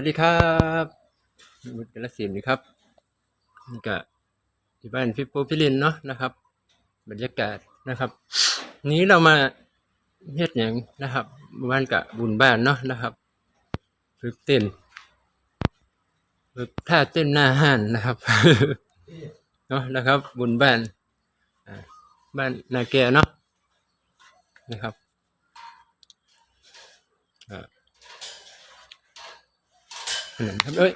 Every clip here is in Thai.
วัสดีครับวุฒิกรสินครับนี่ก็ที่บ้านพี่ปูพี่ลินเนาะนะครับ บรรยากาศนะครับ นี้เรามาเฮ็ดอย่างนะครับบ้านกะบุญบ้านเนาะนะครับฝึกเต้นฝึกท่าเต้นหน้าห้านนะครับเนาะนะครับ บุญบ้านบ้านนาแกเนาะนะครับอ่า ครับเอ้ย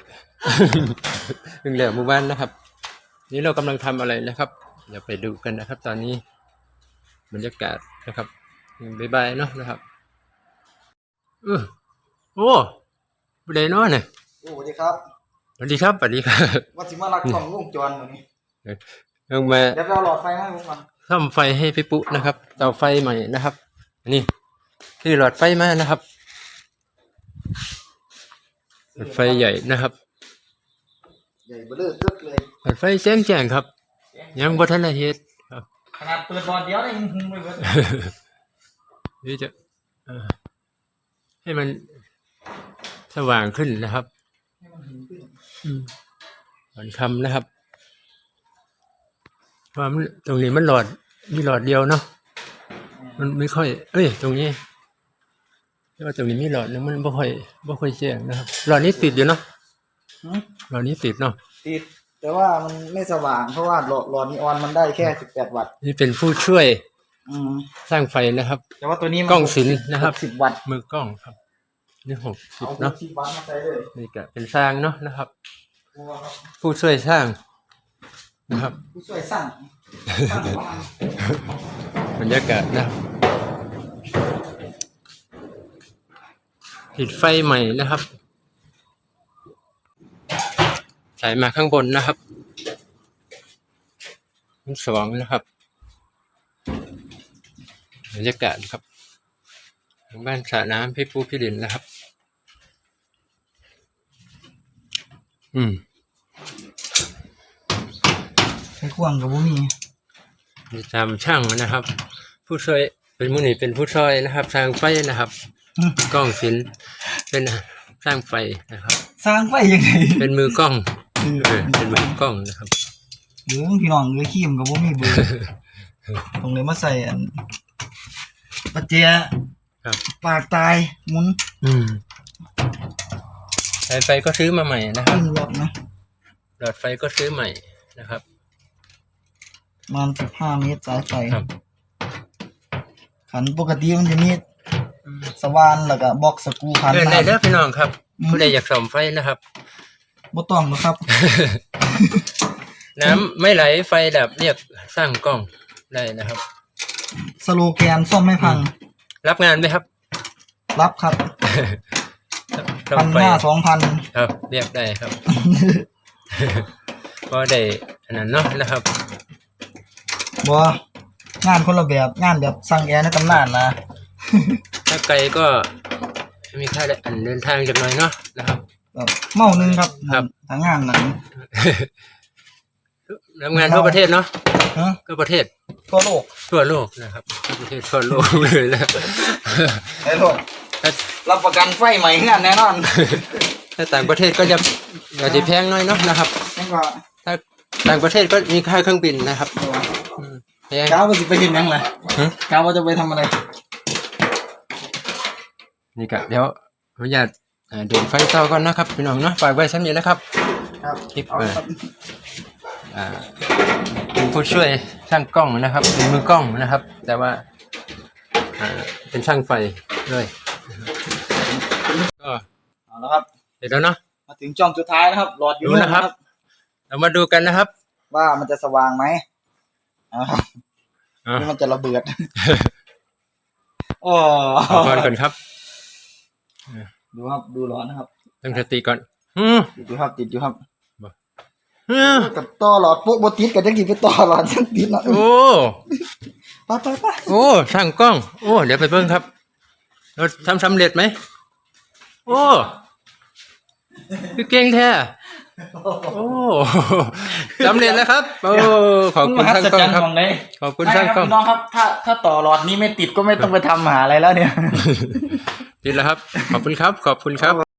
ถึงแล้วหมู่บ้านนะครับ นี่เรากำลังทำอะไรนะครับ เดี๋ยวไปดูกันนะครับ ตอนนี้บรรยากาศนะครับบายบายเนาะนะครับเออโอ้บไดเนาะเนี่ยโอ้สวัสดีครับสวัสดีครับสวัสดีครับว่าสิมาลักกล่องวงจรวันนี้ลงมาเดี๋ยวไปเอาหลอดไฟมาให้ผมก่อนซ่อมไฟให้พี่ปุ๊นะครับเตาไฟใหม่นะครับอันนี่ที่หลอดไฟมานะครับหลอ ดไฟใหญ่นะครับ ใหญ่เบ้อเร่อตึกเลยหลอดไฟแจ้งแจ้งครับ ยังบ่ทันได้เฮ็ดครับขนาดเปิดบอลเดียวได้ยังหึงไปเบิดนี่จะเอ่อให้มันสว่างขึ้นนะครับ ให้มันหึงขึ้นอืมหลอนคำนะครับเพราะมันตรงนี้มันหลอดมีหลอดเดียวเนาะมันไม่ค่อย เอ้ย ตรงนี้ แต่ว่าตรงนี้มีหลอดนึงมันไม่ค่อยไม่ค่อยแจ้งนะครับ หลอดนี้ติดอยู่เนาะหึหลอดนี้ติดเนาะติด แต่ว่ามันไม่สว่างเพราะว่าหลอดหลอดนีออนมันได้แค่18วัตต์นี่เป็นผู้ช่วยอืมสร้างไฟนะครับ แต่ว่าตัวนี้มันกล้องศิลป์นะครับ60วัตต์มือกล้องครับนี่หกสิบเอาเนาะ60วัตต์มาใส่เลยนี่ก็เป็นสร้างเนาะนะครับ กลัวครับผู้ช่วยสร้างนะครับ ผู้ช่วยสร้างสร้างบ้านบรรยากาศนะครับ ติดไฟใหม่นะครับ สายมาข้างบนนะครับชั้นสองนะครับบรรยากาศครับทางบ้านสระน้ำพี่ปูพี่ลินนะครับ อืมใช้ควงกับบุมีมีตามช่างนะครับ ผู้ช่วยเป็นมือนี่เป็นผู้ช่วยนะครับสร้างไฟนะครับอืม กล้องศิลป์เป็นสร้างไฟนะครับ สร้างไฟยังไงเป็นมือกล้องเออเป็นมือกล้องนะครับหรือพี่น้องหรือขี้มกับบุมีเบอร์ตรงเลยมาใส่อันปัจเจียครับปากตายหมุนอืมสายไฟก็ซื้อมาใหม่นะครัขึ้บนหลอดนะหลอดไฟก็ซื้อใหม่นะครับประมันสิบห้าเมตรสายไฟครับขันปกติมันจะมี สว่านแล้วก็บล็อกสกรูขันเดินได้เด้อน้ำพี่น้องครับอืมผู้ใดอยากส่อมไฟนะครับบ่ต้องหรอกครับ น้ำไม่ไหลไฟดับเรียกสร้างกล้องได้นะครับ สโลแกนซ่อมไม่พัง รับงานไหมครับ รับครับซ่อพัมนไฟห้าสองพันครับ เรียกได้ครับก็ได้อันนั้นเนาะนะครับบ่งานคนละแบบงานแบบสั่งแอร์ในตำนานนะ ถ้าไกลก็มีค่าอันเดินทางจากหน่อยเนาะนะครับแบบเมาหนึงครับครับ ทางงานหนังทำงานทั่วประเทศเนาะฮะทั่วประเทศตัวโลกทั่วโลกนะครับทั่วประเทศทั่วโลกเลยนะ ไอ้โลกถ้ารับประกันไฟใหม่งานแน่นอนถ้าต่างประเทศก็จะอาจจะแพงหน้อยเนาะนะครับ นั่นก็ถ้าต่างประเทศก็มีค่าเครื่องบินนะครับอืมแพงกาวว่าสิไปเห็นยังไงฮะกาวว่าจะไปทำอะไร นี่ก็เดี๋ยวขออนุญาตอ่าเดินไฟต่อก่อนนะครับพี่น้องเนาะฝากไว้ชั้นนี้นะครับ ครับคลิป เอาเปิดครับอ่าเป็นผู้ช่วยช่างกล้องนะครับเป็นมือกล้องนะครับ แต่ว่าอ่าเป็นช่างไฟด้วยก็เอาแล้วครับ เสร็จแล้วเนาะ มาถึงช่องสุดท้ายนะครับหลอดอยู่ดูนะครับ เรามาดูกันนะครับว่ามันจะสว่างไหมอ่าอ่าหรือมันจะระเบิด โอ้ ขอพรก่อนครับ ดูครับดูร้อนนะครับตั้งสติก่อนอืมติดอยู่ครับติดอยู่ครับอืมกับต่อหลอดปุ๊บบติดกับจังสิไปต่อหลอดจังติดเนาะโอ้ไปไปไปโอ้ช่างกล้อง โอ้เดี๋ยวไปเบิ้งครับเราทำสำเร็จไหมโอ้คือเก่งแท้โอ้สำเร็จแล้วครับ โอ้ขอบคุณช่างกล้องครับขอบคุณช่างกล้องพี่น้องครับ ถ้าถ้าต่อหลอดนี้ไม่ติดก็ไม่ต้องไปทำหาอะไรแล้วเนี่ย ดีแล้วครับ ขอบคุณครับ ขอบคุณครับ